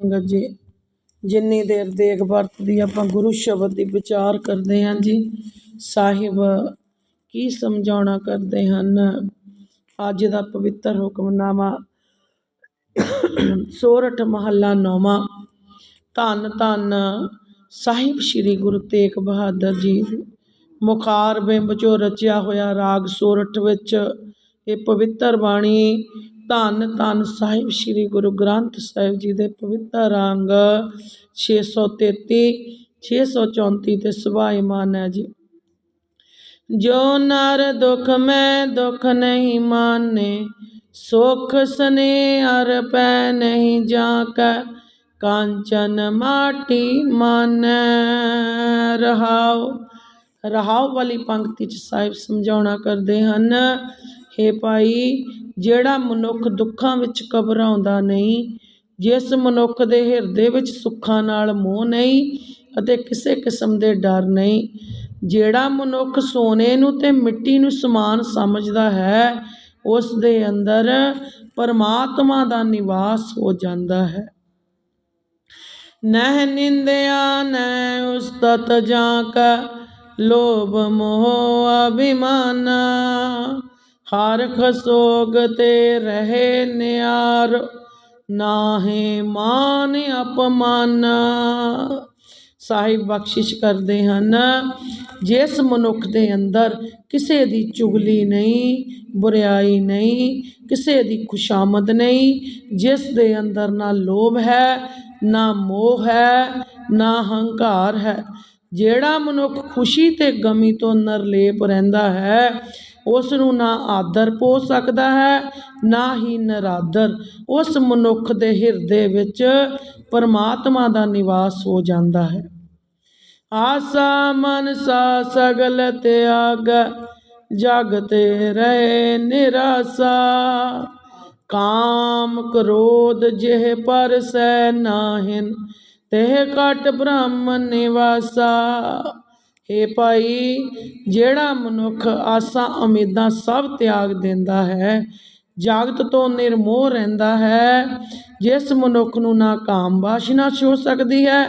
ਸੰਗਤ ਜੀ। ਜਿੰਨੀ ਦੇਰ ਦੇਗ ਵਰਤਦੀ ਆਪਾਂ ਗੁਰੂ ਸ਼ਬਦ ਦੀ ਵਿਚਾਰ ਕਰਦੇ ਹਾਂ ਜੀ, ਸਾਹਿਬ ਕੀ ਸਮਝਾਉਣਾ ਕਰਦੇ ਹਨ? ਅੱਜ ਦਾ ਪਵਿੱਤਰ ਹੁਕਮਨਾਮਾ, ਸੋਰਠ ਮਹੱਲਾ ਨੌਵਾਂ। ਧੰਨ ਧੰਨ ਸਾਹਿਬ ਸ੍ਰੀ ਗੁਰੂ ਤੇਗ ਬਹਾਦਰ ਜੀ। ਮੁਖਾਰ ਬਿੰਬ ਚੋਂ ਰਚਿਆ ਹੋਇਆ ਰਾਗ ਸੋਰਠ ਵਿੱਚ ਇਹ ਪਵਿੱਤਰ ਬਾਣੀ ਧੰਨ ਧੰਨ ਸਾਹਿਬ ਸ੍ਰੀ ਗੁਰੂ ਗ੍ਰੰਥ ਸਾਹਿਬ ਜੀ ਦੇ ਪਵਿੱਤਰ ਅੰਗ 633 634 ਤੇ ਸੁਭਾਇਮਾਨ ਹੈ ਜੀ। ਜੋ ਨਰ ਦੁਖ ਮੈਂ ਦੁਖ ਨਹੀਂ ਮਾਨੇ, ਸੁਖ ਸਨੇ ਅਰ ਪੈ ਨਹੀਂ ਜਾ ਕੈ ਕਾਂਚਨ ਮਾਟੀ ਮਾਨੈ ਰਹਾਉ। ਰਹਾਉ ਵਾਲੀ ਪੰਕਤੀ ਚ ਸਾਹਿਬ ਸਮਝਾਉਣਾ ਕਰਦੇ ਹਨ ਹੇ ਭਾਈ, ਜਿਹੜਾ ਮਨੁੱਖ ਦੁੱਖਾਂ ਵਿੱਚ ਘਬਰਾਉਂਦਾ ਨਹੀਂ, ਜਿਸ ਮਨੁੱਖ ਦੇ ਹਿਰਦੇ ਵਿੱਚ ਸੁੱਖਾਂ ਨਾਲ ਮੋਹ ਨਹੀਂ ਅਤੇ ਕਿਸੇ ਕਿਸਮ ਦੇ ਡਰ ਨਹੀਂ, ਜਿਹੜਾ ਮਨੁੱਖ ਸੋਨੇ ਨੂੰ ਤੇ ਮਿੱਟੀ ਨੂੰ ਸਮਾਨ ਸਮਝਦਾ ਹੈ, ਉਸ ਦੇ ਅੰਦਰ ਪਰਮਾਤਮਾ ਦਾ ਨਿਵਾਸ ਹੋ ਜਾਂਦਾ ਹੈ। ਨਹਿ ਨਿੰਦਿਆ ਨਹਿ ਉਸਤਤ ਜਾਂ ਕਾ ਲੋਭ ਮੋਹ ਅਭਿਮਾਨਾ। ਹਰ ਸੋਗ ਤੇ ਰਹੇ ਨਿਆਰ, ਨਾਹੇ ਮਾਨ ਅਪਮਾਨ। ਸਾਹਿਬ ਬਖਸ਼ਿਸ਼ ਕਰਦੇ ਹਨ, ਜਿਸ ਮਨੁੱਖ ਦੇ ਅੰਦਰ ਕਿਸੇ ਦੀ ਚੁਗਲੀ ਨਹੀਂ ਬੁਰਿਆਈ ਨਹੀਂ, ਕਿਸੇ ਦੀ ਖੁਸ਼ਾਮਦ ਨਹੀਂ, ਜਿਸ ਦੇ ਅੰਦਰ ਨਾ ਲੋਭ ਹੈ, ਨਾ ਮੋਹ ਹੈ, ਨਾ ਹੰਕਾਰ ਹੈ। ਜਿਹੜਾ ਮਨੁੱਖ ਖੁਸ਼ੀ ਤੇ ਗਮੀ ਤੋਂ ਨਿਰਲੇਪ ਰਹਿੰਦਾ ਹੈ ਉਸ ਨੂੰ ਨਾ ਆਦਰ ਪੋ ਸਕਦਾ ਹੈ, ਨਾ ਹੀ ਨਰਾਦਰ। ਉਸ ਮਨੁੱਖ ਦੇ ਹਿਰਦੇ ਵਿੱਚ ਪਰਮਾਤਮਾ ਦਾ ਨਿਵਾਸ ਹੋ ਜਾਂਦਾ ਹੈ। ਆਸਾ ਮਨਸਾ ਸਗਲ ਤਿਆਗ, ਜਗ ਤੇ ਰਹੇ ਨਿਰਾਸਾ। ਕਾਮ ਕ੍ਰੋਧ ਜਿਹ ਪਰਸੈ ਨਾਹਿਨ, ਤਹਿ ਕਟ ਬ੍ਰਹਮ ਨਿਵਾਸਾ। ਹੇ ਭਾਈ, ਜਿਹੜਾ ਮਨੁੱਖ ਆਸਾਂ ਉਮੀਦਾਂ ਸਭ ਤਿਆਗ ਦਿੰਦਾ ਹੈ, ਜਾਗਤ ਤੋਂ ਨਿਰਮੋਹ ਰਹਿੰਦਾ ਹੈ, ਜਿਸ ਮਨੁੱਖ ਨੂੰ ਨਾ ਕਾਮ ਵਾਸ਼ਨਾ ਛੋ ਸਕਦੀ ਹੈ,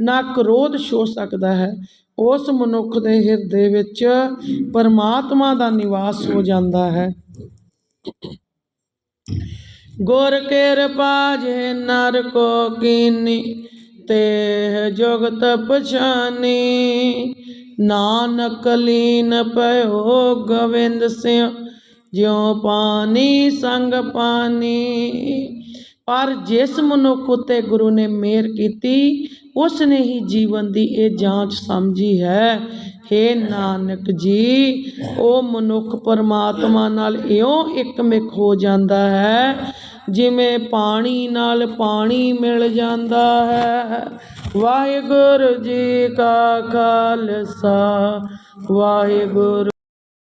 ਨਾ ਕ੍ਰੋਧ ਛੋ ਸਕਦਾ ਹੈ, ਉਸ ਮਨੁੱਖ ਦੇ ਹਿਰਦੇ ਵਿੱਚ ਪਰਮਾਤਮਾ ਦਾ ਨਿਵਾਸ ਹੋ ਜਾਂਦਾ ਹੈ। ਗੁਰ ਕਿਰਪਾ ਜੇ ਨਰ ਕੋ ਕੀਨੀ ਤੇ ਜੁਗਤ ਪਛਾਨੀ ਨਾਨਕ ਲੀਨ ਭਇਓ ਗੋਵਿੰਦ ਸਿਉ ਜਿਉ ਪਾਣੀ ਸੰਗ ਪਾਣੀ। ਪਰ ਜਿਸ ਮਨੁੱਖ ਉਤੇ ਗੁਰੂ ਨੇ ਮਿਹਰ ਕੀਤੀ, ਉਸ ਨੇ ਹੀ ਜੀਵਨ ਦੀ ਇਹ ਜਾਂਚ ਸਮਝੀ ਹੈ। ਹੇ ਨਾਨਕ ਜੀ, ਉਹ ਮਨੁੱਖ ਪਰਮਾਤਮਾ ਨਾਲ ਇਉਂ ਇੱਕਮਿਕ ਹੋ ਜਾਂਦਾ ਹੈ। ਜਿਵੇਂ ਪਾਣੀ ਨਾਲ ਪਾਣੀ ਮਿਲ ਜਾਂਦਾ ਹੈ। ਵਾਹਿਗੁਰੂ ਜੀ ਕਾ ਖਾਲਸਾ ਵਾਹਿਗੁਰੂ